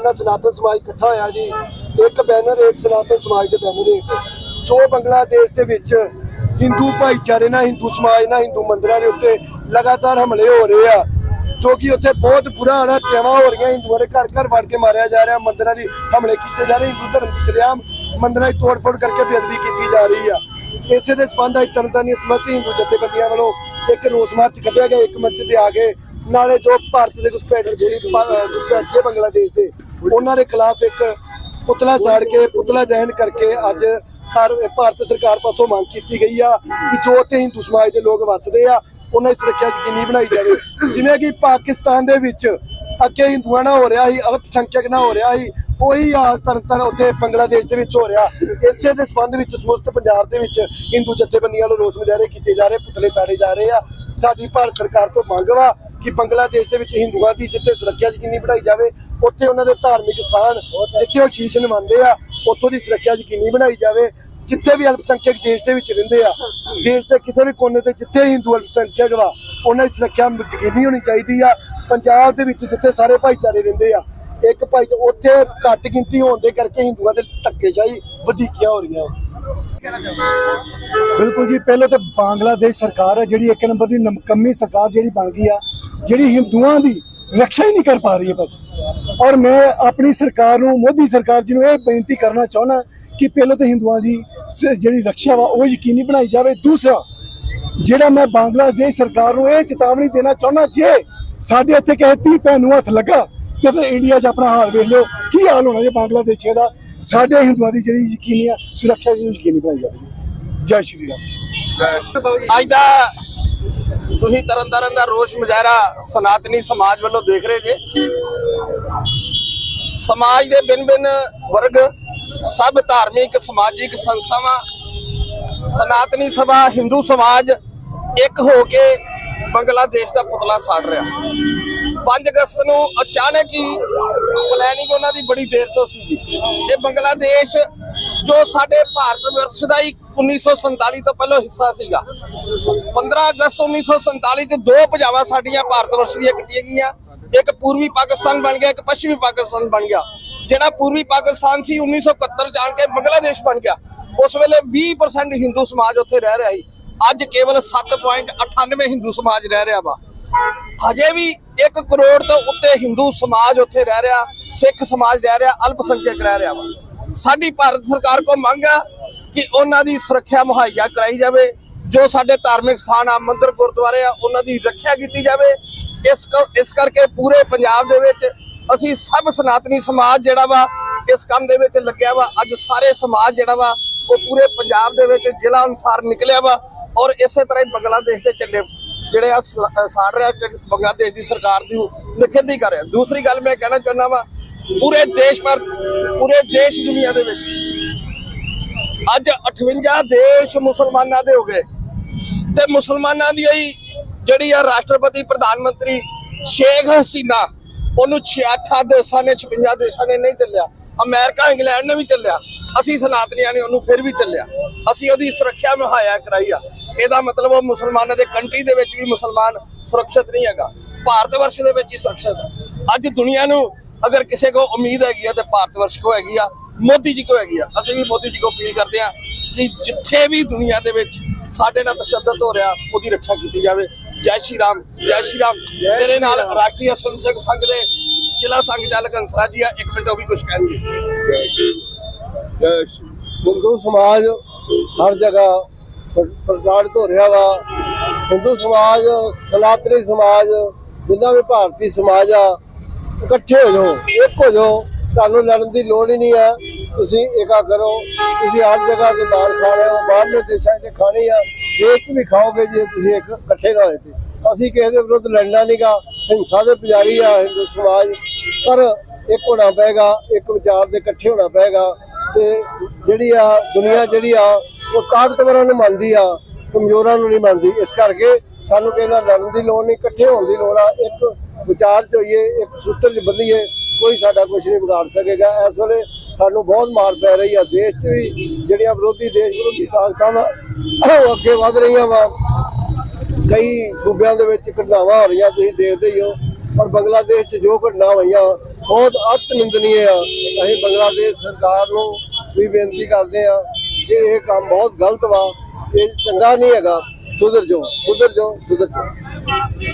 ਮੁਸਲਮਾਨਾਂ ਸਨਾਤਨ ਸਮਾਜ ਇਕੱਠਾ ਹੋਇਆ ਜੀ। ਇੱਕ ਬੈਨਰ, ਇੱਕ ਸਨਾਤਨ ਸਮਾਜ ਦੇ ਬੈਨਰ ਹੇਠ ਜੋ ਬੰਗਲਾਦੇਸ਼ ਦੇ ਵਿੱਚ ਹਿੰਦੂ ਭਾਈਚਾਰੇ ਨਾਲ, ਹਿੰਦੂ ਸਮਾਜ ਨਾਲ, ਹਿੰਦੂ ਮੰਦਿਰਾਂ ਦੇ ਉੱਤੇ ਲਗਾਤਾਰ ਹਮਲੇ ਹੋ ਰਹੇ ਆ, ਜੋ ਕਿ ਉੱਥੇ ਬਹੁਤ ਬੁਰਾ ਹਾਲ ਹੱਤਿਆਵਾਂ ਹੋ ਰਹੀਆਂ ਹਿੰਦੂਆਂ ਦੇ ਘਰ ਘਰ ਵੜ ਕੇ ਮਾਰਿਆ ਜਾ ਰਿਹਾ। ਮੰਦਿਰਾਂ ਦੀ ਹਮਲੇ ਕੀਤੇ ਜਾ ਰਹੇ। ਹਿੰਦੂ ਧਰਮ ਦੀ ਸ਼ਰਿਆਮ ਮੰਦਿਰਾਂ ਦੀ ਤੋੜ-ਫੋੜ ਕਰਕੇ ਬੇਅਦਬੀ ਕੀਤੀ ਜਾ ਰਹੀ ਆ। ਇਸੇ ਦੇ ਸੰਬੰਧ ਅੱਜ ਤਰਨਤਾਰਨੀ ਸਮਸਤ ਹਿੰਦੂ ਜਥੇਬੰਦੀਆਂ ਵੱਲੋਂ ਇੱਕ ਰੋਸ ਮਾਰਚ ਕੱਢਿਆ ਗਿਆ। ਇੱਕ ਮੰਚ ਤੇ ਆ ਗਏ ਨਾਲੇ ਜੋ ਭਾਰਤ ਦੇ ਘੁਸਪੈਠ ਜਿਹੜੀ ਘੁਸਪੈਠੀ ਬੰਗਲਾਦੇਸ਼ ਦੇ ਉਹਨਾਂ ਦੇ ਖਿਲਾਫ ਇੱਕ ਪੁਤਲਾ ਸਾੜ ਕੇ, ਪੁਤਲਾ ਦਹਨ ਕਰਕੇ ਅੱਜ ਭਾਰਤ ਸਰਕਾਰ ਪਾਸੋਂ ਮੰਗ ਕੀਤੀ ਗਈ ਆ ਕਿ ਜੋ ਉੱਥੇ ਹਿੰਦੂ ਸਮਾਜ ਦੇ ਲੋਕ ਵੱਸਦੇ ਆ, ਉਹਨਾਂ ਦੀ ਸੁਰੱਖਿਆ ਯਕੀਨੀ ਬਣਾਈ ਜਾਵੇ। ਜਿਵੇਂ ਕਿ ਪਾਕਿਸਤਾਨ ਦੇ ਵਿੱਚ ਅੱਗੇ ਹਿੰਦੂਆਂ ਨਾਲ ਹੋ ਰਿਹਾ ਸੀ ਅਲਪ ਨਾਲ ਹੋ ਰਿਹਾ ਸੀ, ਉਹੀ ਆ ਤਰਨਤਨ ਉੱਥੇ ਬੰਗਲਾਦੇਸ਼ ਦੇ ਵਿੱਚ ਹੋ ਰਿਹਾ। ਇਸੇ ਦੇ ਸੰਬੰਧ ਵਿੱਚ ਸਮੁਸਤ ਪੰਜਾਬ ਦੇ ਵਿੱਚ ਹਿੰਦੂ ਜਥੇਬੰਦੀਆਂ ਵੱਲੋਂ ਰੋਸ ਮੁਜ਼ਾਹਰੇ ਕੀਤੇ ਜਾ ਰਹੇ, ਪੁਤਲੇ ਸਾੜੇ ਜਾ ਰਹੇ ਆ। ਸਾਡੀ ਭਾਰਤ ਸਰਕਾਰ ਤੋਂ ਮੰਗ ਵਾ ਕਿ ਬੰਗਲਾਦੇਸ਼ ਦੇ ਵਿੱਚ ਹਿੰਦੂਆਂ ਦੀ ਜਿੱਥੇ ਸੁਰੱਖਿਆ ਯਕੀਨੀ ਬਣਾਈ ਜਾਵੇ ਉੱਥੇ ਉਹਨਾਂ ਦੇ ਧਾਰਮਿਕ ਸਥਾਨ ਜਿੱਥੇ ਉਹ ਸ਼ੀਸ਼ ਨਿਵਾਉਂਦੇ ਆ, ਉੱਥੋਂ ਦੀ ਸੁਰੱਖਿਆ ਯਕੀਨੀ ਬਣਾਈ ਜਾਵੇ, ਜਿੱਥੇ ਵੀ ਅਲਪਸੰਖਿਅਕ ਦੇਸ਼ ਦੇ ਵਿੱਚ ਰਹਿੰਦੇ ਆ, ਦੇਸ਼ ਦੇ ਕਿਸੇ ਵੀ ਕੋਨੇ ਤੇ ਜਿੱਥੇ ਹਿੰਦੂ ਅਲਪਸੰਖਿਅਕ ਵਾ, ਉਹਨਾਂ ਦੀ ਸੁਰੱਖਿਆ ਯਕੀਨੀ ਹੋਣੀ ਚਾਹੀਦੀ ਆ। ਪੰਜਾਬ ਦੇ ਵਿੱਚ ਜਿੱਥੇ ਸਾਰੇ ਭਾਈਚਾਰੇ ਰਹਿੰਦੇ ਆ, ਇੱਕ ਭਾਈ ਉੱਥੇ ਘੱਟ ਗਿਣਤੀ ਹੋਣ ਦੇ ਕਰਕੇ ਹਿੰਦੂਆਂ ਦੇ ਧੱਕੇਸ਼ਾਹੀ ਵਧੀਕੀਆਂ ਹੋ ਰਹੀਆਂ ਬਿਲਕੁਲ ਜੀ, ਪਹਿਲੇ ਤਾਂ ਬੰਗਲਾਦੇਸ਼ ਸਰਕਾਰ ਹੈ ਜਿਹੜੀ ਇੱਕ ਨੰਬਰ ਦੀ ਨਮਕਮੀ ਸਰਕਾਰ ਜਿਹੜੀ ਬਣ ਗਈ ਆ, ਜਿਹੜੀ ਹਿੰਦੂਆਂ ਦੀ ਰੱਖਿਆ ਹੀ ਨਹੀਂ ਕਰ ਪਾ ਰਹੀ ਹੈ ਭਾਜੀ ਔਰ ਮੈਂ ਆਪਣੀ ਸਰਕਾਰ ਨੂੰ, ਮੋਦੀ ਸਰਕਾਰ ਜੀ ਨੂੰ ਇਹ ਬੇਨਤੀ ਕਰਨਾ ਚਾਹੁੰਦਾ ਕਿ ਪਹਿਲਾਂ ਤਾਂ ਹਿੰਦੂਆਂ ਦੀ ਜਿਹੜੀ ਰੱਖਿਆ ਵਾ, ਉਹ ਯਕੀਨੀ ਬਣਾਈ ਜਾਵੇ। ਦੂਸਰਾ, ਜਿਹੜਾ ਮੈਂ ਬੰਗਲਾਦੇਸ਼ ਸਰਕਾਰ ਨੂੰ ਇਹ ਚੇਤਾਵਨੀ ਦੇਣਾ ਚਾਹੁੰਦਾ, ਜੇ ਸਾਡੇ ਇੱਥੇ ਕਿਸੇ ਧੀ ਭੈਣ ਨੂੰ ਹੱਥ ਲੱਗਾ, ਤੇ ਫਿਰ ਇੰਡੀਆ 'ਚ ਆਪਣਾ ਹਾਲ ਵੇਖ ਲਿਓ, ਕੀ ਹਾਲ ਹੋਣਾ ਜੇ ਬੰਗਲਾਦੇਸ਼ੀਆਂ ਦਾ। ਸਾਡੇ ਹਿੰਦੂਆਂ ਦੀ ਜਿਹੜੀ ਯਕੀਨੀ ਆ, ਸੁਰੱਖਿਆ ਜੀ ਯਕੀਨੀ ਬਣਾਈ ਜਾਵੇ। ਜੈ ਸ਼੍ਰੀ ਰਾਮ ਅੱਜ ਦਾ ਤੁਸੀਂ ਤਰਨਤਾਰਨ ਦਾ ਰੋਸ਼ ਮੁਜ਼ਾਹਰਾ ਸਨਾਤਨੀ ਸਮਾਜ ਵੱਲੋਂ ਦੇਖ ਰਹੇ ਜੇ। ਸਮਾਜ ਦੇ ਬਿਨ-ਬਿਨ ਵਰਗ ਸਭ ਧਾਰਮਿਕ, ਸਮਾਜਿਕ ਸੰਸਥਾਵਾਂ, ਸਨਾਤਨੀ ਸਭਾ, ਹਿੰਦੂ ਸਮਾਜ ਇੱਕ ਹੋ ਕੇ ਬੰਗਲਾਦੇਸ਼ ਦਾ ਪੁਤਲਾ ਸਾੜ ਰਿਹਾ। 5 ਅਗਸਤ ਨੂੰ ਅਚਾਨਕ ਹੀ ਪਲੈਨਿੰਗ ਉਹਨਾਂ ਦੀ ਬੜੀ ਦੇਰ ਤੋਂ ਸੀਗੀ। ਇਹ ਬੰਗਲਾਦੇਸ਼ ਜੋ ਸਾਡੇ ਭਾਰਤ ਵਰਸ਼ ਦਾ ਹੀ 1947 ਤੋਂ ਪਹਿਲਾਂ ਹਿੱਸਾ ਸੀਗਾ। 15 ਅਗਸਤ 1947 ਚ ਦੋ ਭਜਾਵਾਂ ਸਾਡੀਆਂ ਭਾਰਤ ਵਰਸ਼ ਦੀਆਂ ਕੱਟੀਆਂ ਗਈਆਂ। ਇੱਕ ਪੂਰਬੀ ਪਾਕਿਸਤਾਨ ਬਣ ਗਿਆ, ਇੱਕ ਪੱਛਮੀ ਪਾਕਿਸਤਾਨ ਬਣ ਗਿਆ। ਜਿਹੜਾ ਪੂਰਬੀ ਪਾਕਿਸਤਾਨ ਸੀ 1971 ਜਾਣ ਕੇ ਬੰਗਲਾਦੇਸ਼ ਬਣ ਗਿਆ। ਉਸ ਵੇਲੇ 20% ਹਿੰਦੂ ਸਮਾਜ ਉੱਥੇ ਰਹਿ ਰਿਹਾ ਸੀ। ਅੱਜ ਕੇਵਲ 7.98 ਹਿੰਦੂ ਸਮਾਜ ਰਹਿ ਰਿਹਾ ਵਾ। ਹਜੇ ਵੀ 1 ਕਰੋੜ ਤੋਂ ਉੱਤੇ ਹਿੰਦੂ ਸਮਾਜ ਉੱਥੇ ਰਹਿ ਰਿਹਾ, ਸਿੱਖ ਸਮਾਜ ਰਹਿ ਰਿਹਾ, ਅਲਪਸੰਖਿਅਕ ਰਹਿ ਰਿਹਾ ਵਾ। ਸਾਡੀ ਭਾਰਤ ਸਰਕਾਰ ਕੋ ਮੰਗ ਆ ਕਿ ਉਹਨਾਂ ਦੀ ਸੁਰੱਖਿਆ ਮੁਹੱਈਆ ਕਰਾਈ ਜਾਵੇ। ਜੋ ਸਾਡੇ ਧਾਰਮਿਕ ਸਥਾਨ ਆ, ਮੰਦਿਰ, ਗੁਰਦੁਆਰੇ ਆ, ਉਹਨਾਂ ਦੀ ਰੱਖਿਆ ਕੀਤੀ ਜਾਵੇ। ਇਸ ਕਰ- ਇਸ ਕਰਕੇ ਪੂਰੇ ਪੰਜਾਬ ਦੇ ਵਿੱਚ ਅਸੀਂ ਸਭ ਸਨਾਤਨੀ ਸਮਾਜ ਜਿਹੜਾ ਵਾ, ਇਸ ਕੰਮ ਦੇ ਵਿੱਚ ਲੱਗਿਆ ਵਾ। ਅੱਜ ਸਾਰੇ ਸਮਾਜ ਜਿਹੜਾ ਵਾ, ਉਹ ਪੂਰੇ ਪੰਜਾਬ ਦੇ ਵਿੱਚ ਜ਼ਿਲ੍ਹਾ ਅਨੁਸਾਰ ਨਿਕਲਿਆ ਵਾ ਔਰ ਇਸੇ ਤਰ੍ਹਾਂ ਹੀ ਬੰਗਲਾਦੇਸ਼ ਦੇ ਚੱਲੇ ਜਿਹੜੇ ਆ ਸਾੜ ਰਿਹਾ ਕਿ ਬੰਗਲਾਦੇਸ਼ ਦੀ ਸਰਕਾਰ ਦੀ ਨਿਖੇਧੀ ਕਰ ਰਿਹਾ। ਦੂਸਰੀ ਗੱਲ ਮੈਂ ਕਹਿਣਾ ਚਾਹੁੰਦਾ ਵਾ, ਪੂਰੇ ਦੇਸ਼ ਪਰ ਪੂਰੇ ਦੇਸ਼ ਦੁਨੀਆ ਦੇ ਵਿੱਚ ਅੱਜ 58 ਦੇਸ਼ ਮੁਸਲਮਾਨਾਂ ਦੇ ਹੋ ਗਏ। ਤੇ ਮੁਸਲਮਾਨਾਂ ਦੀ ਹੀ ਜਿਹੜੀ ਆ ਰਾਸ਼ਟਰਪਤੀ ਪ੍ਰਧਾਨ ਮੰਤਰੀ ਸ਼ੇਖ ਹਸੀਨਾ, ਉਹਨੂੰ 68 ਦੇਸ਼ਾਂ ਨੇ 56 ਦੇਸ਼ਾਂ ਨੇ ਨਹੀਂ ਚੱਲਿਆ। ਅਮਰੀਕਾ, ਇੰਗਲੈਂਡ ਨੇ ਵੀ ਚੱਲਿਆ। ਅਸੀਂ ਸਨਾਤਨੀਆਂ ਨੇ ਉਹਨੂੰ ਫਿਰ ਵੀ ਚੱਲਿਆ। ਅਸੀਂ ਉਹਦੀ ਸੁਰੱਖਿਆ ਮੁਹੱਈਆ ਕਰਾਈ ਆ। ਇਹਦਾ ਮਤਲਬ ਉਹ ਮੁਸਲਮਾਨਾਂ ਦੇ ਕੰਟਰੀ ਦੇ ਵਿੱਚ ਵੀ ਮੁਸਲਮਾਨ ਸੁਰੱਖਿਅਤ ਨਹੀਂ ਹੈਗਾ। ਭਾਰਤ ਵਰਸ਼ ਦੇ ਵਿੱਚ ਹੀ ਸੁਰੱਖਿਅਤ ਹੈ ਅੱਜ ਦੁਨੀਆ ਨੂੰ ਅਗਰ ਕਿਸੇ ਕੋ ਉਮੀਦ ਹੈਗੀ ਆ ਤੇ ਭਾਰਤ ਵਰਸ਼ ਕੋ ਹੈਗੀ ਆ, ਮੋਦੀ ਜੀ ਕੋ ਹੈਗੀ ਆ। ਅਸੀਂ ਵੀ ਮੋਦੀ ਜੀ ਕੋ ਅਪੀਲ ਕਰਦੇ ਆ ਕਿ ਜਿੱਥੇ ਵੀ ਦੁਨੀਆ ਦੇ ਵਿੱਚ ਸਾਡੇ ਨਾਲ ਤਸ਼ੱਦਦ ਹੋ ਰਿਹਾ, ਉਹਦੀ ਰੱਖਿਆ ਕੀਤੀ ਜਾਵੇ। ਜੈ ਸ਼੍ਰੀ ਰਾਮ, ਜੈ ਸ਼੍ਰੀ ਰਾਮ। ਮੇਰੇ ਨਾਲ ਰਾਸ਼ਟਰੀ ਸੰਸਦ ਸੰਘ ਦੇ ਜ਼ਿਲ੍ਹਾ ਸੰਘ ਚਾਲਕ ਹੰਸਰਾਜ ਜੀ ਆ, ਇੱਕ ਮਿੰਟ ਉਹ ਵੀ ਕੁਝ ਕਹਿਣਗੇ। ਹਿੰਦੂ ਸਮਾਜ ਹਰ ਜਗ੍ਹਾ ਪ੍ਰ- ਪ੍ਰਚਾਰਿਤ ਹੋ ਰਿਹਾ ਵਾ। ਹਿੰਦੂ ਸਮਾਜ, ਸਨਾਤਨੀ ਸਮਾਜ, ਜਿੰਨਾ ਵੀ ਭਾਰਤੀ ਸਮਾਜ ਆ, ਇਕੱਠੇ ਹੋ ਜਾਓ, ਇੱਕ ਹੋ ਜਾਓ। ਤੁਹਾਨੂੰ ਲੜਨ ਦੀ ਲੋੜ ਹੀ ਨਹੀਂ ਹੈ। ਤੁਸੀਂ ਏਕਾ ਕਰੋ। ਤੁਸੀਂ ਹਰ ਜਗ੍ਹਾ ਤੇ ਬਾਹਰ ਖਾ ਰਹੇ ਹੋ, ਬਾਹਰਲੇ ਦੇਸ਼ਾਂ 'ਚ ਖਾਣੇ ਆ। ਦੇਸ਼ 'ਚ ਵੀ ਖਾਓਗੇ ਜੇ ਤੁਸੀਂ ਇੱਕ ਇਕੱਠੇ ਨਾ ਹੋਏ ਤੇ ਅਸੀਂ ਕਿਸੇ ਦੇ ਵਿਰੁੱਧ ਲੜਨਾ ਨਹੀਂਗਾ ਹਿੰਸਾ ਦੇ ਪੁਜਾਰੀ ਆ ਹਿੰਦੂ ਸਮਾਜ। ਪਰ ਇੱਕ ਹੋਣਾ ਪਏਗਾ, ਇੱਕ ਵਿਚਾਰ ਦੇ ਇਕੱਠੇ ਹੋਣਾ ਪਏਗਾ। ਤੇ ਜਿਹੜੀ ਆ ਦੁਨੀਆ ਜਿਹੜੀ ਆ, ਉਹ ਤਾਕਤਵਰਾਂ ਨੂੰ ਮੰਨਦੀ ਆ, ਕਮਜ਼ੋਰਾਂ ਨੂੰ ਨਹੀਂ ਮੰਨਦੀ। ਇਸ ਕਰਕੇ ਸਾਨੂੰ ਕਿਸੇ ਨਾਲ ਲੜਨ ਦੀ ਲੋੜ ਨਹੀਂ, ਇਕੱਠੇ ਹੋਣ ਦੀ ਲੋੜ ਆ। ਇੱਕ ਵਿਚਾਰ ਚ ਹੋਈਏ, ਇੱਕ ਸੂਤਰ ਚ ਬੰਨੀਏ। ਕੋਈ ਸਾਡਾ ਕੁਝ ਨਹੀਂ ਵਿਗਾੜ ਸਕੇਗਾ। ਇਸ ਵੇਲੇ ਸਾਨੂੰ ਬਹੁਤ ਮਾਰ ਪੈ ਰਹੀ ਆ। ਦੇਸ਼ 'ਚ ਵੀ ਜਿਹੜੀਆਂ ਵਿਰੋਧੀ ਦੇਸ਼ ਵਿਰੋਧੀ ਤਾਕਤਾਂ ਵਾ, ਉਹ ਅੱਗੇ ਵਧ ਰਹੀਆਂ ਵਾ। ਕਈ ਸੂਬਿਆਂ ਦੇ ਵਿੱਚ ਘਟਨਾਵਾਂ ਹੋ ਰਹੀਆਂ, ਤੁਸੀਂ ਦੇਖਦੇ ਹੀ ਹੋ। ਪਰ ਬੰਗਲਾਦੇਸ਼ 'ਚ ਜੋ ਘਟਨਾ ਹੋਈਆਂ, ਬਹੁਤ ਅਤ ਨਿੰਦਨੀय ਆ। ਅਸੀਂ ਬੰਗਲਾਦੇਸ਼ ਸਰਕਾਰ ਨੂੰ ਵੀ ਬੇਨਤੀ ਕਰਦੇ ਆ ਕਿ ਇਹ ਕੰਮ ਬਹੁਤ ਗਲਤ ਵਾ। ਇਹ ਚੰਗਾ ਨਹੀਂ ਹੈਗਾ। ਸੁਧਰ ਜਾਓ ਸੁਧਰ ਜਾਓ ਸੁਧਰ ਜਾਓ।